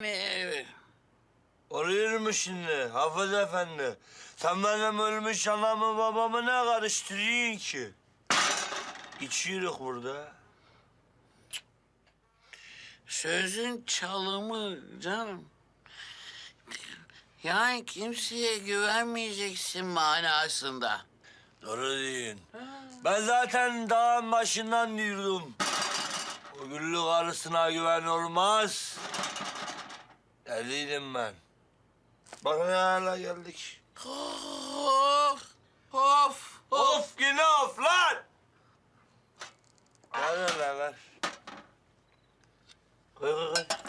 mi? Oluyor mu şimdi Hafız Efendi? Sen benim ölmüş anamı babamı ne karıştırıyorsun ki? İçiyoruz burada. Sözün çalımı canım. Yani kimseye güvenmeyeceksin manasında. Doğru diyorsun. Ben zaten dağın başından diyordum. O güllü karısına güven olmaz. Deliydim ben. Bak ne hale geldik. Of, of, of. Yine of lan! Ver ver, ver. Koy koy koy.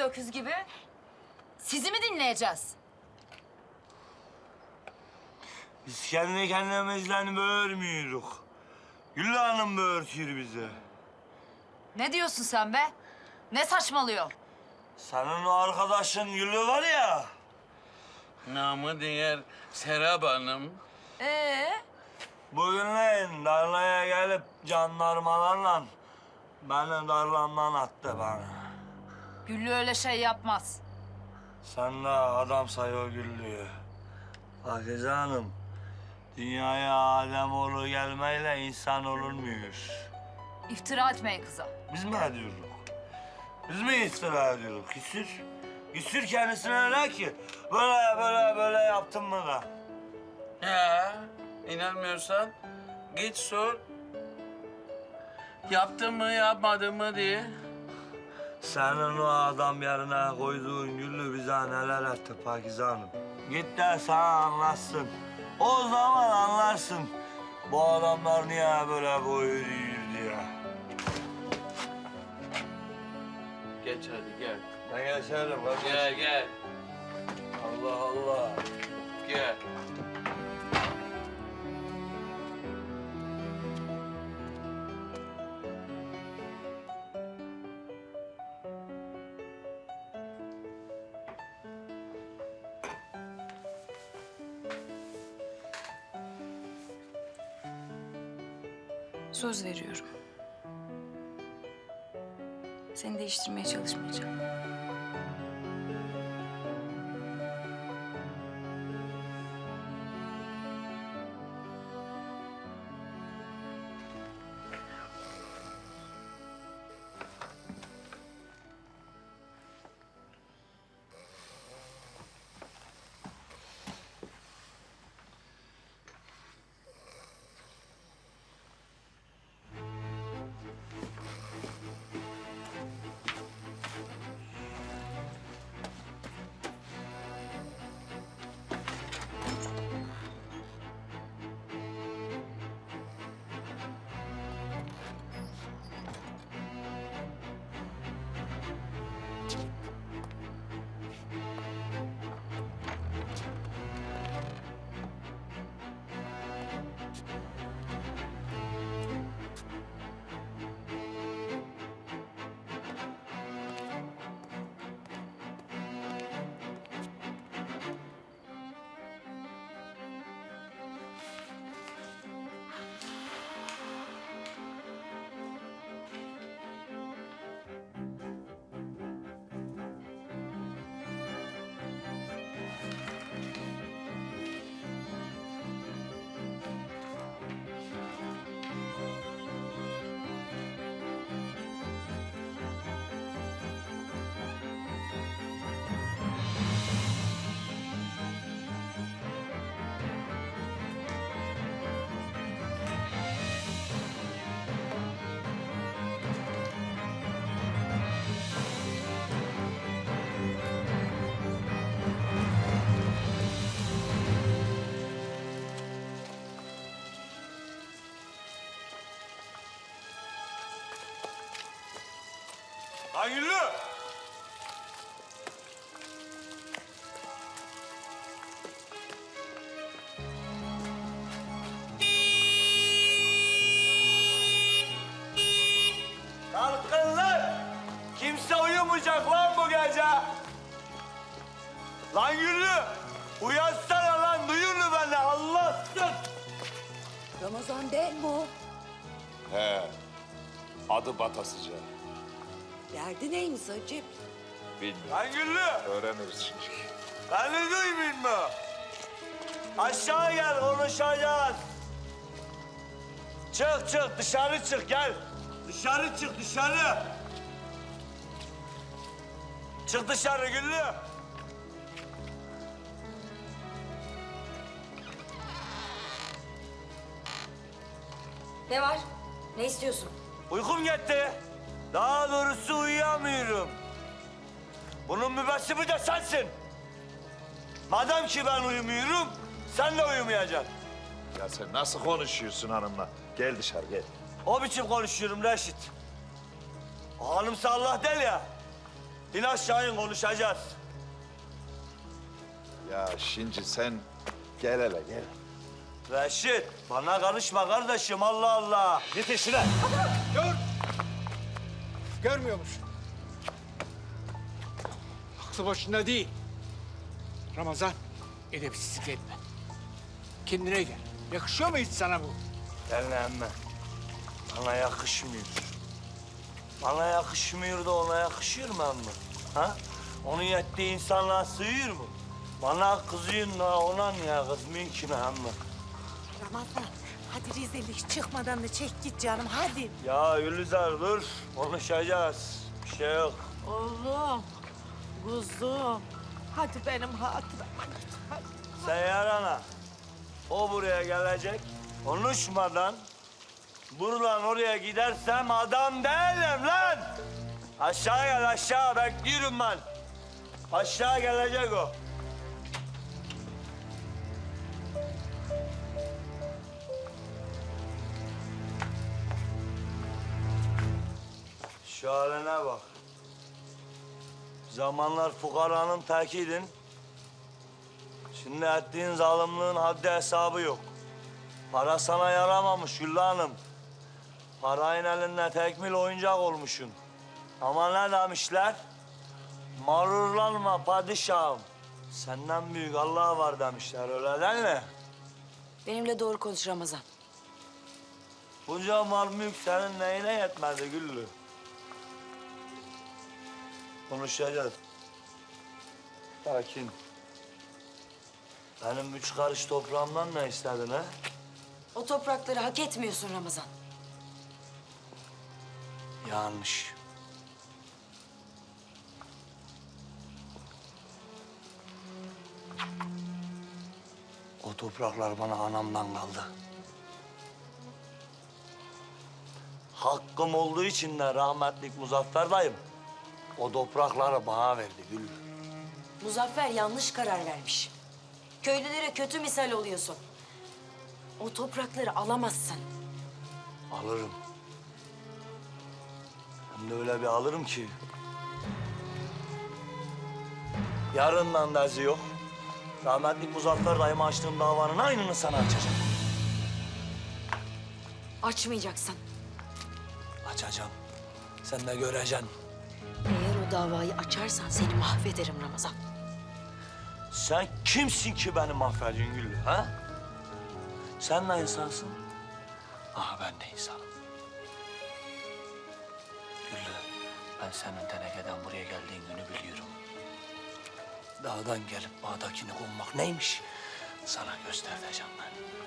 Öküz gibi? Sizi mi dinleyeceğiz? Biz kendi kendimizden böğürmüyoruz. Güllü Hanım böğürtüyor bize. Ne diyorsun sen be? Ne saçmalıyor? Senin o arkadaşın Güllü var ya. Namı diğer Serap Hanım. Ee, Bugünleyin darlaya gelip jandarmalarla beni darlamdan attı bana. Güllü öyle şey yapmaz. Sen de adam say o Güllü'yü. Hafize Hanım, dünyaya Adem oğlu gelmeyle insan olunmuyor. İftira etmeyin kıza. Biz mi ediyoruz? Biz mi iftira ediyoruz? Küsür. Küsür kendisine öyle ki böyle böyle böyle yaptın mı da. Ya inanmıyorsan git sor. Yaptın mı yapmadın mı diye. Senin o adam yerine koyduğun güllü bize neler etti Pakize Hanım. Git de sana anlatsın. O zaman anlarsın. Bu adamlar niye böyle boyuyor diye. Geç hadi gel. Ben geçerim. Gel gel Allah Allah. gel. Söz veriyorum. Seni değiştirmeye çalışmayacağım. Lan Güllü! Kalkın lan! Kimse uyumayacak lan bu gece. Lan Güllü! Uyansana lan, duyur mu beni Allah'sın? Ramazan değil mi o? He. Adı Batasıca. Derdi neymiş acaba? Bilmiyorum. Lan Güllü! Öğreniriz şimdi. Beni duymayın mı? Aşağı gel konuşacağız. Çık çık dışarı çık gel. Dışarı çık dışarı. Çık dışarı Güllü. Ne var? Ne istiyorsun? Uykum gitti. Daha doğrusu uyuyamıyorum. Bunun mübessibi de sensin. Madem ki ben uyumuyorum, sen de uyumayacaksın. Ya sen nasıl konuşuyorsun hanımla? Gel dışarı gel. O biçim konuşuyorum Reşit. O hanımsa Allah del ya. İn aşağı in konuşacağız. Ya şimdi sen gel hele gel. Reşit bana karışma kardeşim Allah Allah. Git işine. Gör. Görmüyormuş. Aklı başında değil. Ramazan, edepsizlik etme. Kendine gel. Yakışıyor mu hiç sana bu? Evlenme. Bana yakışmıyor. Bana yakışmıyor da ona yakışıyor mu amma? Ha? Onun yettiği insanlığa sığıyor mu? Bana kızıyorsun da ona niye kızmıyor ki amma? Ramazan, hadi rezillik çıkmadan da çek git canım hadi. Ya Gülizar dur konuşacağız. Bir şey yok. Oğlum, kuzum. Hadi benim hatıram. Hadi. Seyyar ana. O buraya gelecek. Konuşmadan buradan oraya gidersem adam değilim lan. Aşağı gel aşağı bekliyorum ben. Aşağı gelecek o. Şu haline bak. Zamanlar fukaranın tekiydin. Şimdi ettiğin zalimliğin haddi hesabı yok. Para sana yaramamış Güllü Hanım. Parayın elinde tekmil oyuncak olmuşsun. Ama ne demişler? Mağrurlanma padişahım. Senden büyük Allah var demişler öyle değil mi? Benimle doğru konuş Ramazan. Bunca mal mülk senin neyine yetmedi Güllü? Konuşacağız. Sakin. Benim üç karış toprağımdan ne istedin ha? O toprakları hak etmiyorsun Ramazan. Yanlış. O topraklar bana anamdan kaldı. Hakkım olduğu için de rahmetlik Muzaffer dayım o toprakları bana verdi Gül. Muzaffer yanlış karar vermiş. Köylülere kötü misal oluyorsun. O toprakları alamazsın. Alırım. Hem de öyle bir alırım ki. Yarından da yok. Rahmetlik Muzaffer dayıma açtığım davanın aynını sana açacağım. Açmayacaksın. Açacağım. Sen de göreceksin. Davayı açarsan seni mahvederim Ramazan. Sen kimsin ki beni mahvediyorsun Güllü, ha? Sen ne insansın? Aha ben de insanım. Güllü, ben senin tenekeden buraya geldiğin günü biliyorum. Dağdan gelip bağdakini kovmak neymiş? Sana göstereceğim ben.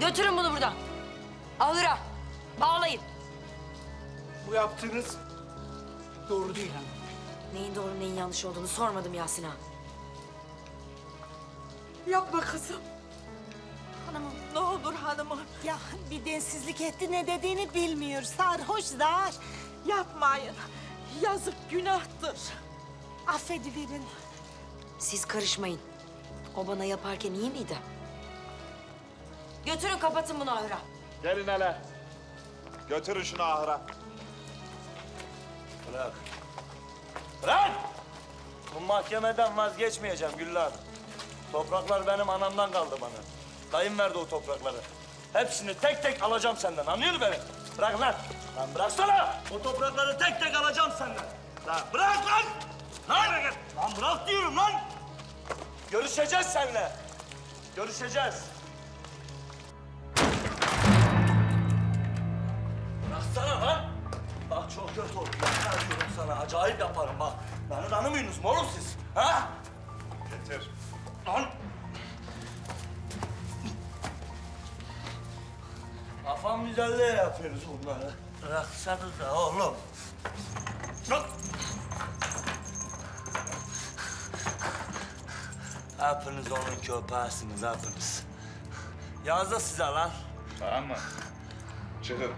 Götürün bunu buradan. Ahıra. Bağlayın. Bu yaptığınız doğru değil hanım. Neyin doğru neyin yanlış olduğunu sormadım Yasin ağa. Yapma kızım. Hanımım ne olur hanımım. Ya bir densizlik etti ne dediğini bilmiyor. Sarhoş zar. Yapmayın. Yazık günahtır. affediverin. Siz karışmayın. O bana yaparken iyi miydi? Götürün kapatın bunu ahıra. Gelin hele. Götürün şunu ahıra. Bırak. Bırak! Bu mahkemeden vazgeçmeyeceğim Güllü Hanım. Topraklar benim anamdan kaldı bana. Dayım verdi o toprakları. Hepsini tek tek alacağım senden. Anlıyor musun beni? Bırak lan. Lan bıraksana. O toprakları tek tek alacağım senden. Lan bırak lan. Lan, lan bırak diyorum lan. Görüşeceğiz seninle. Görüşeceğiz. Kötü oldu. Yeter diyorum sana. Acayip yaparım bak. Beni tanımıyorsunuz mu oğlum siz? Ha? Getir. Lan! Kafam güzelliğe yapıyoruz bunları. Bıraksanıza oğlum. Bırak! Hepiniz onun köpeğisiniz hepiniz. Yaz da size lan. Tamam mı? Çıkın.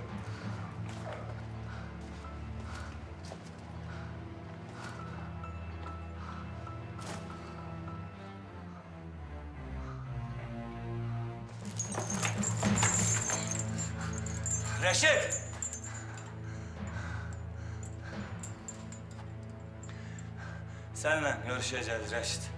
Reşit! Seninle görüşeceğiz Reşit.